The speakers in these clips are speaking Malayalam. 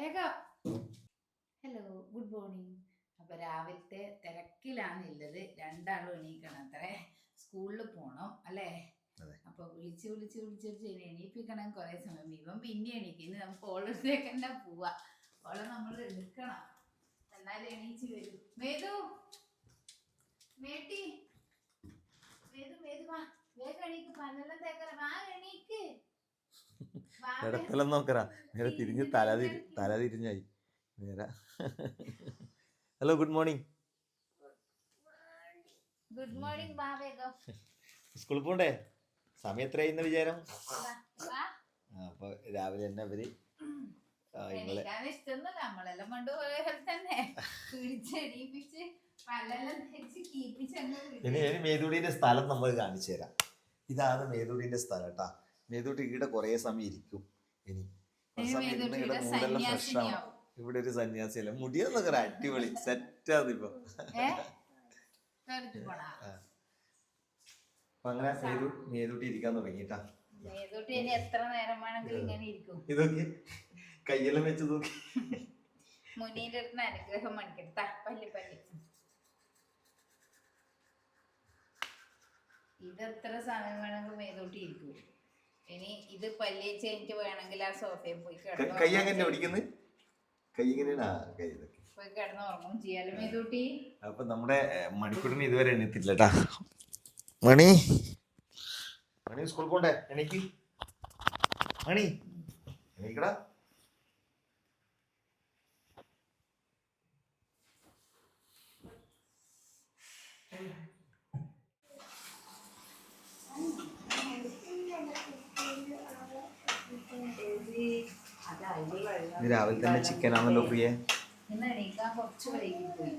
വേഗം. ഹലോ ഗുഡ് മോർണിംഗ് അപ്പൊ രാവിലത്തെ തിരക്കിലാണ് ഉള്ളത് രണ്ടാളും എണീക്കണം അത്രേ. സ്കൂളിൽ പോണം അല്ലേ. അപ്പൊ വിളിച്ച് വിളിച്ച് വിളിച്ച് വിളിച്ച് എണീപ്പിക്കണം കുറെ സമയം. ഇവൻ പിന്നെ എണീക്കും ഇനി നമുക്ക് ഓളടുത്തേക്ക് തന്നെ പോവാ. ഓളെ നമ്മൾ എടുക്കണം. എന്നാലും എണീച്ച് വരും. മേതു മേട്ടി മേതു മേതു വാ വേഗം എണീക്ക് പല്ലെല്ലാം തേക്കറ വാ എണീക്ക് വേ- നോക്കറാ. നേരെ തിരിഞ്ഞ് തല തിരി തല തിരിഞ്ഞായി. നേരെ. Hello good morning good morning സ്കൂളിൽ പോണ്ടേ? സമയം എത്രയായിന്ന് വിചാരം? വാ, വാ അപ്പൊ രാവിലെ തന്നെ അവർ. ഇനി മേതുടിന്റെ സ്ഥലം നമ്മൾ കാണിച്ചു തരാം ഇതാണ് മേതുടിന്റെ സ്ഥലം കേട്ടാ. മേതൂട്ടി ഇവിടെ കുറേ സമയം ഇരിക്കും. ഇനി സമയം ഇരുന്ന് ഇവിടെ മൂടെല്ലാം ഫ്രഷ് ഇവിടെ ഒരു സന്യാസിയല്ല? മുടിയെന്നൊക്കെ അടിപൊളി സെറ്റ് ആണിപ്പോ ഏ? കേറിട്ട് പോണാ? അപ്പൊ അങ്ങനെ മേതു മേതൂട്ടി ഇരിക്കാൻ തുടങ്ങിട്ടാ എത്ര നേരം വേണമെങ്കിലും ഇങ്ങനെ ഇരിക്കും. ഇതൊക്കെ കയ്യെല്ലാം വെച്ച് നോക്കി. മുനീന്റെ അടുത്ത് അനുഗ്രഹം പല്ലി പല്ലി. ഇത് എത്ര സമയം വേണമെങ്കിലും മേതോട്ടി ഇരിക്കും. ഇനി ഇത് പല്ലി എനിക്ക് വേണമെങ്കിൽ ആ സോഫയിൽ പോയി കിടന്നു കൈ അങ്ങനെ ഓടിക്കുന്നു പിടിക്കുന്നത് കൈ ഇങ്ങനെയാണ് ആ, കൈ ഇതൊക്കെ. പോയി കിടന്ന് ഉറങ്ങും ചെയ്യാലും ഇതൂട്ടി അപ്പൊ നമ്മുടെ മണിക്കൂറിന് ഇതുവരെ എണീത്തില്ല കേട്ടാ മണി? മണി സ്കൂൾ പോണ്ടേ? എനിക്ക് മണി എണീക്കടാ. ഇത് രാവിലെ തന്നെ ചിക്കൻ ആണല്ലോ പ്രിയ. ഇന്ന് എണീക്കാൻ കുറച്ച് വൈകിപ്പോയി.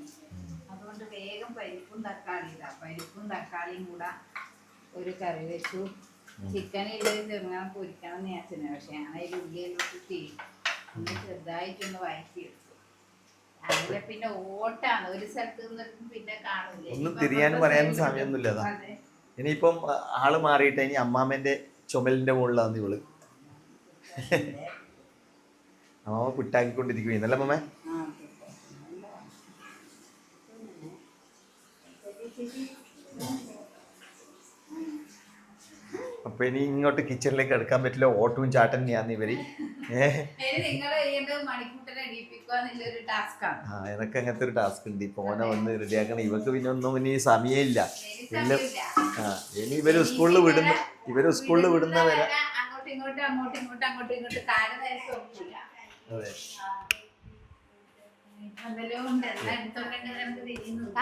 അതുകൊണ്ട് വേഗം പരിപ്പും തക്കാളി ഇതാ പരിപ്പും തക്കാളിയും കൂടെ ഒരു കറി വെച്ചു. ചിക്കൻ ഇല്ലെങ്കിൽ ചെറുങ്ങനെ പൊരിക്കണം എന്ന് വിചാരിച്ചിരുന്നു. പക്ഷെ ഞാൻ അതിൽ ഉള്ളിയെല്ലാം കുത്തി ഒന്ന് ചെറുതായിട്ടൊന്ന് വഴറ്റിയെടുത്തു രാവിലെ പിന്നെ ഓട്ടാണ്. ഒരു സ്ഥലത്ത് പിന്നെ കാണൂല. ഒന്നും തിരിയാനും പറയാനും സമയമൊന്നുമില്ല ഇനിയിപ്പം ആൾ മാറിയിട്ട് ഇനി അമ്മാമ്മന്റെ ചുമലിന്റെ മുകളിലാണ് ഇവൾ. അമ്മാമ്മ പുട്ടാക്കിക്കൊണ്ടിരിക്കുകയും. അല്ല അമ്മമ്മ അപ്പൊ ഇനി ഇങ്ങോട്ട് കിച്ചണിലേക്ക് എടുക്കാൻ പറ്റില്ല. ഓട്ടവും ചാട്ടൻ തന്നെയാന്ന് ഇവർ ആ എനക്ക് അങ്ങനത്തെ ഒരു ടാസ്ക് ഉണ്ട്. ഇപ്പൊ ഓനെ വന്ന് റെഡിയാക്കണം. ഇവക്ക് പിന്നെ ഒന്നും ഇനി സമയമില്ല. ഇല്ല. ആ ഇനി ഇവർ സ്കൂളിൽ വിടുന്ന ഇവർ സ്കൂളിൽ വിടുന്നവരെ അങ്ങോട്ടും ഇങ്ങോട്ടും അങ്ങോട്ടും ഇങ്ങോട്ടും അങ്ങോട്ടും ഇങ്ങോട്ടും കാൽ നേരത്തെ ഒക്കില്ല ഈ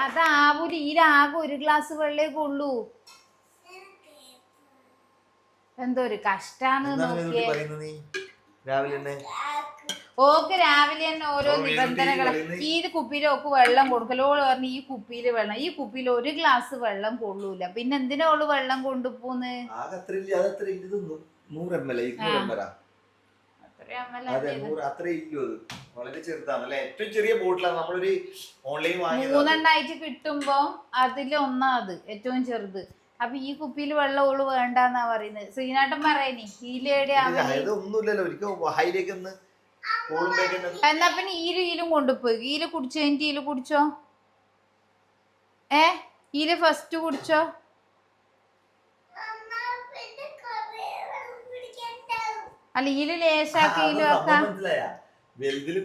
അതാവൂല ഈരാകെ ഒരു ഗ്ലാസ് വെള്ളേ കൊള്ളൂ. എന്തോ ഒരു കഷ്ടാന്ന് നോക്കിയേ. രാവിലെ തന്നെ? ഓക്ക് രാവിലെ തന്നെ ഓരോ നിബന്ധനകളും. നിബന്ധനകൾ ഈ കുപ്പിയിൽ ഓക്ക് വെള്ളം കൊടുക്കലോ. പറഞ്ഞു ഈ കുപ്പിയിൽ വെള്ളം. ഈ കുപ്പിയിൽ ഒരു ഗ്ലാസ് വെള്ളം കൊള്ളൂല. പിന്നെ എന്തിനാ ഓൾ വെള്ളം കൊണ്ടുപോന്ന് ആകെ അത് നൂറ് അത്ര ഇല്ലു വളരെ ചെറുതാണ് അല്ലെ? ഏറ്റവും ചെറിയ ബോട്ടിലാണ്. നമ്മളൊരു ഓൺലൈൻ വാങ്ങിയത് മൂന്നെണ്ണായിട്ട് കിട്ടുമ്പോ അതിലൊന്നാ അത് ഏറ്റവും ചെറുത്. അപ്പൊ ഈ കുപ്പിയിൽ വെള്ളം ഓൾ വേണ്ടെന്നാ പറയുന്നത്. ശ്രീനാട്ടൻ ഒന്നുമില്ലല്ലോ. ഒരിക്കൽ ഹൈലേക്ക് ഒന്ന് എന്നാ പിന്നെ ഈ ഈലും കൊണ്ടുപോയി. ഈൽ കുടിച്ചോ? എനിക്ക് ഈൽ കുടിച്ചോ? ഏ? ഈൽ ഫസ്റ്റ് കുടിച്ചോ? അല്ല ഈൽ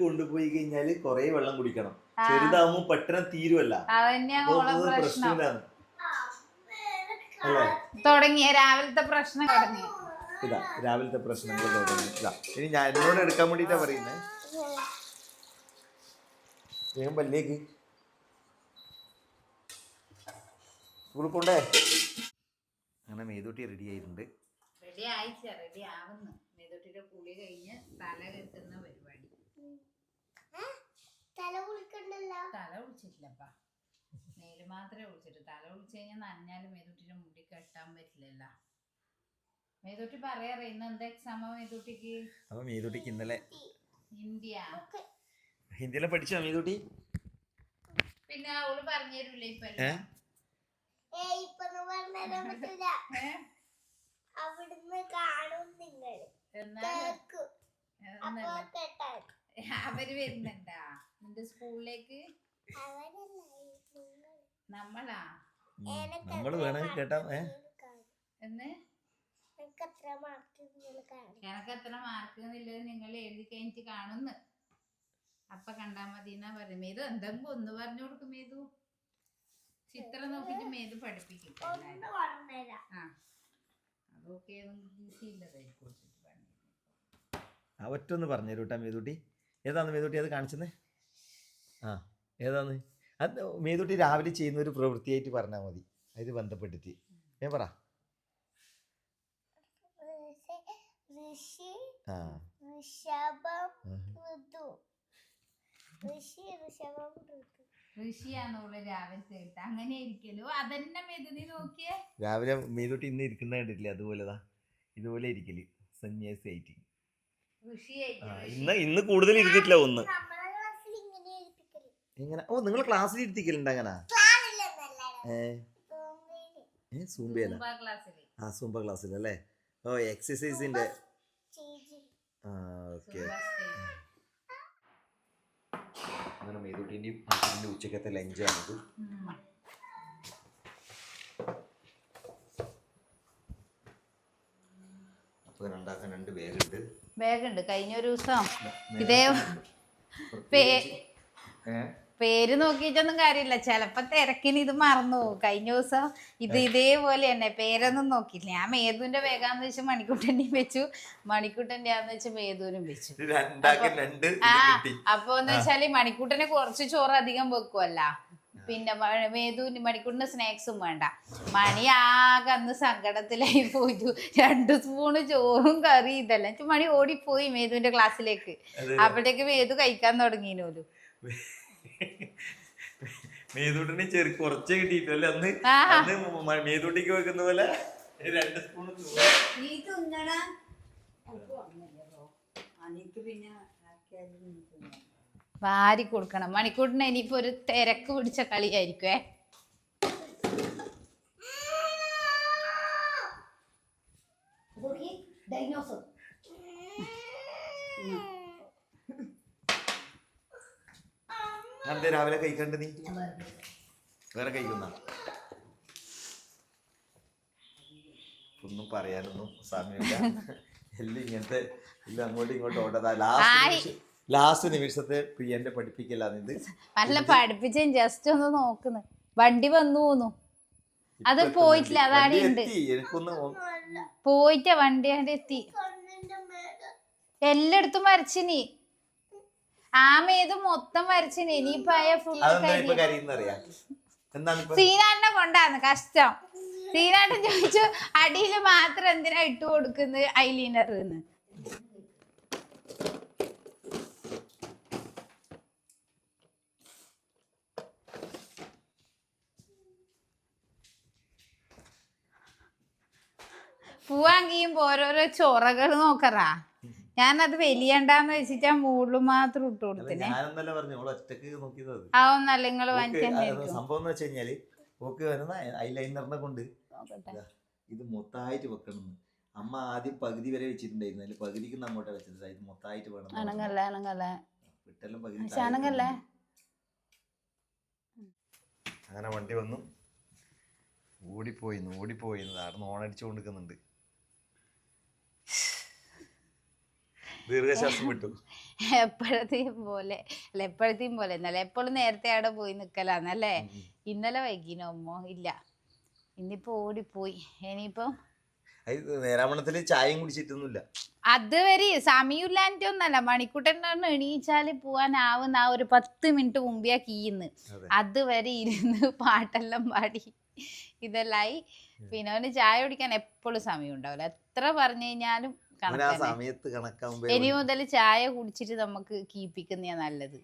കൊണ്ടുപോയി കഴിഞ്ഞാൽ കൊറേ വെള്ളം കുടിക്കണം. ചെറുതാവുമ്പോ പെട്ടെന്ന് തീരുവല്ല. അതന്നെയാണ് ഓളെ പ്രശ്നം. പ്രശ്നമില്ലാന്ന്. അല്ലേ? തുടങ്ങിയ രാവിലത്തെ പ്രശ്നം തുടങ്ങി ഇതാ രാവിലത്തെ പ്രശ്നങ്ങൾ തുടങ്ങി. ഇതാ ഇനി ഞാൻ എന്നോട് എടുക്കാൻ വേണ്ടിട്ടാ പറയുന്നേ. വേഗം പല്ലേക്ക്. സ്കൂളിൽ പോണ്ടേ അങ്ങനെ മേതൂട്ടി റെഡി ആയിട്ടുണ്ട്. റെഡി ആയിച്ച റെഡി ആവുന്നു. മേതൊട്ടിയുടെ കുളി കഴിഞ്ഞ് തല കെട്ടുന്ന പരിപാടി. തല കുളിക്കണ്ടല്ലോ? തല കുളിച്ചിട്ടില്ലപ്പാ. മേൽ മാത്രമേ കുളിച്ചിട്ട് തല കുളിച്ചു കഴിഞ്ഞാൽ നനഞ്ഞാലും മേതൊട്ടിന്റെ മുടി കെട്ടാൻ പറ്റില്ലല്ലോ. മേതൊട്ടി പറയാറേ ഇന്ന് എന്താ എക്സാമോ മേതൊട്ടിക്ക്? അപ്പൊ മേതൊട്ടിക്ക് ഇന്നലെ ഹിന്ദിയ? ഹിന്ദിയിലെ പഠിച്ചോ മേതൊട്ടി? പിന്നെ അവൾ പറഞ്ഞു തരൂലേ ഇപ്പൊ പറ്റില്ല അവിടുന്ന് കാണും നിങ്ങൾ അവർ വരുന്നുണ്ടാ. നിന്റെ സ്കൂളിലേക്ക്? നമ്മളാ? എനക്ക് നമ്മൾ എത്ര വേണമെങ്കിൽ കേട്ടാ? എന്ന്? എനിക്ക് എത്ര മാർക്ക് നിങ്ങൾ കാണും. എനക്ക് എത്ര മാർക്ക് എന്നുള്ളത് നിങ്ങൾ എഴുതി കഴിഞ്ഞിട്ട് കാണുന്നു. അപ്പൊ കണ്ടാ മതി എന്നാ പറയും മേതു എന്തെങ്കിലും ഒന്ന് പറഞ്ഞു കൊടുക്കും മേതു. ചിത്രം നോക്കിട്ട് മേതു പഠിപ്പിക്കും ആ. അതൊക്കെ ഈസി ഇല്ലതായിരിക്കും ആ ഒറ്റ ഒന്ന് പറഞ്ഞു തരൂട്ടാ മേതൂട്ടി. ഏതാണ് മേതൂട്ടി അത് കാണിച്ചത് ആ ഏതാന്ന്? അത് മേതൂട്ടി രാവിലെ ചെയ്യുന്ന ഒരു പ്രവൃത്തിയായിട്ട് പറഞ്ഞാൽ മതി. അത് ബന്ധപ്പെട്ടിട്ട്. ഞാൻ പറ. ആ. ഋഷഭം ആ. ഋതു. ഋഷി ഋഷഭം ഋതു. അങ്ങനെ ഇരിക്കലോ? അതന്നെ നോക്കിയേ. രാവിലെ മേതൂട്ടി ഇന്ന് ഇരിക്കുന്ന കണ്ടിട്ടില്ലേ? അതുപോലെതാ ഇതുപോലെ ഇരിക്കൽ. സന്യാസിയായിട്ട്. ആ ഋഷിയായിട്ട് ഇന്ന് ഇന്ന് കൂടുതൽ ഇരുത്തിട്ടില്ല ഒന്ന്. ക്ലാസ്സിൽ എങ്ങനെ? ഓ നിങ്ങൾ ക്ലാസ്സിൽ ഇരുത്തിക്കലുണ്ട് അങ്ങനെ? ഏ? ക്ലാസ്സിൽ ആ സൂമ്പ ക്ലാസ്സിലല്ലേ ഓ എക്സസൈസിന്റെ ഉച്ചക്കത്തെ ആ ഓക്കെ. അങ്ങനെ രണ്ടാക്കാൻ ഹസ്ബൻഡിന്റെ ഉച്ചക്കത്തെ ലഞ്ചാണിത് അപ്പോൾ ഉണ്ടാക്കാൻ രണ്ട് പേരുണ്ട്. ബാഗുണ്ട്. കഴിഞ്ഞ ഒരു ദിവസം ഇതേ പേ- പേര് നോക്കിയിട്ടൊന്നും കാര്യമില്ല. ചിലപ്പോ തിരക്കിന് ഇത് മറന്നു പോകും. കഴിഞ്ഞ ദിവസം ഇത് ഇതേപോലെ തന്നെ. പേരൊന്നും നോക്കിയില്ല. ഞാൻ മേതുവിന്റെ വേഗാന്ന് വെച്ച് മണിക്കുട്ടന്റെയും വെച്ചു. മണിക്കുട്ടന്റെ ആന്ന് വെച്ച് മേതുവിനും വെച്ചു. ആ അപ്പൊന്ന് അപ്പൊ എന്ന് വെച്ചാൽ മണിക്കൂട്ടന് കുറച്ച് ചോറ് അധികം വെക്കുമല്ല പിന്നെ മേതുവിന് മണിക്കൂട്ടിന് സ്നാക്സും വേണ്ട. മണി ആകെ അന്ന് സങ്കടത്തിലായി പോയിട്ടു. രണ്ട് സ്പൂണ് ചോറും കറി ഇതെല്ലാം. മണി ഓടിപ്പോയി മേതുവിന്റെ ക്ലാസ്സിലേക്ക്. അപ്പോഴത്തേക്ക് മേതു കഴിക്കാൻ തുടങ്ങിനോലു. മേതൂട്ടിന് ചെറു കുറച്ചേ കിട്ടിയിട്ടല്ലേ അന്ന്. അന്ന് മേതൂട്ടിക്ക് വെക്കുന്ന പോലെ രണ്ട് സ്പൂൺ അനിക്ക് പിന്നെ. വാരി കൊടുക്കണം. മണിക്കൂട്ടിന് ഇനിയിപ്പോ ഒരു തിരക്ക് പിടിച്ച കളിയായിരിക്കുവേ ഡൈനോസർ അന്തേ രാവിലെ കഴിക്കണ്ട നീ? വേറെ കഴിക്കുന്ന? ഒന്നും പറയാനൊന്നും സമയമില്ല. എല്ലാം ഇങ്ങനത്തെ എല്ലാം അങ്ങോട്ടും ഇങ്ങോട്ടും ഓട്ടതാ ലാസ്റ്റ് ലാസ്റ്റ് നിമിഷത്തെ പ്രിയന്റെ പഠിപ്പിക്കലാണ് ഇത്. നല്ല പഠിപ്പിച്ചും ജസ്റ്റ് ഒന്ന് നോക്കുന്നു. വണ്ടി വന്നു പോന്നു. അത് പോയിട്ടില്ല, അതാണ് ഉണ്ട്. എനിക്കൊന്ന് പോയിട്ട വണ്ടി അവിടെ എത്തി. എല്ലായിടത്തും വരച്ചിനി. ആമേത് മേത് മൊത്തം വരച്ചിനി. ഇനിയിപ്പോ ആയ ഫുള്ള് സീനാട്ടിനെ കൊണ്ടാന്ന് കഷ്ടം. സീനാട്ടൻ ചോദിച്ചു അടിയിൽ മാത്രം എന്തിനാ ഇട്ട് കൊടുക്കുന്നത് ഐലീനർ എന്ന് പൂവാങ്കിയും ഓരോരോ ചൊറകൾ നോക്കറാ. ഞാനത് വലിയണ്ടാന്ന് വെച്ചിട്ടാ ആ മുകളിൽ മാത്രം ഇട്ട് കൊടുത്തിനെ. ഞാനെന്നല്ല പറഞ്ഞു ഒറ്റയ്ക്ക് നോക്കിയത് സംഭവം എന്ന് വെച്ച് കഴിഞ്ഞാൽ ഓക്ക് വരുന്ന ഐലൈനറിനെ കൊണ്ട് ഇത് മൊത്തമായിട്ട് വെക്കണം അമ്മ ആദ്യം പകുതി വരെ വെച്ചിട്ടുണ്ടായിരുന്നു. അതിൽ പകുതിക്ക് അങ്ങോട്ടാ വെച്ചത്. ഇത് മൊത്തമായിട്ട് വേണം. അണങ്ങല്ല അണങ്ങല്ല വിട്ടെല്ലാം പകുതി. അങ്ങനെ വണ്ടി വന്നു. ഓടിപ്പോയിന്ന് ഓടിപ്പോയിന്ന് അവിടെ ഓണടിച്ചു കൊടുക്കുന്നുണ്ട് ദീർഘശ്വാസം വിട്ടു. എപ്പോഴത്തെയും പോലെ അല്ല എപ്പോഴത്തെയും പോലെ എന്നല്ല എപ്പോഴും നേരത്തെ അവിടെ പോയി നിക്കലാന്നല്ലേ. ഇന്നലെ വൈകിനോ അമ്മോ ഇല്ല. ഇന്നിപ്പോ ഓടിപ്പോയി. ഇനിയിപ്പം? നേരാമണത്തിൽ ചായയും കുടിച്ചിട്ടൊന്നുമില്ല. അതുവരെ സമയമില്ലാഞ്ഞിട്ടൊന്നല്ല മണിക്കൂട്ടൻ എണീച്ചാൽ പോവാനാവുന്ന ആ ഒരു പത്ത് മിനിറ്റ് മുമ്പേ കീന്ന് അതുവരെ ഇരുന്ന് പാട്ടെല്ലാം പാടി ഇതെല്ലായി. പിന്നെ അവന് ചായ കുടിക്കാൻ എപ്പോഴും സമയം ഉണ്ടാവില്ല എത്ര പറഞ്ഞു കഴിഞ്ഞാലും ആ സമയത്ത് ഇനി മുതൽ ചായ കുടിച്ചിട്ട് നമുക്ക് കീപ്പിക്കുന്ന നല്ലത്.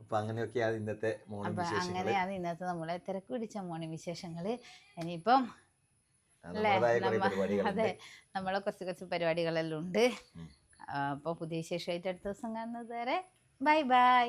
അപ്പൊ അങ്ങനെയൊക്കെയാണ് ഇന്നത്തെ മോർണിംഗ് അപ്പൊ വിശേഷങ്ങൾ. അങ്ങനെയാണ് ഇന്നത്തെ നമ്മളെ തിരക്ക് പിടിച്ച മോർണിംഗ് വിശേഷങ്ങൾ. ഇനിയിപ്പം അതെ നമ്മളെ കുറച്ച് കുറച്ച് പരിപാടികളെല്ലാം ഉണ്ട്. അപ്പൊ പുതിയ വിശേഷമായിട്ട് അടുത്ത ദിവസം കാണുന്നത് വരെ ബൈ ബൈ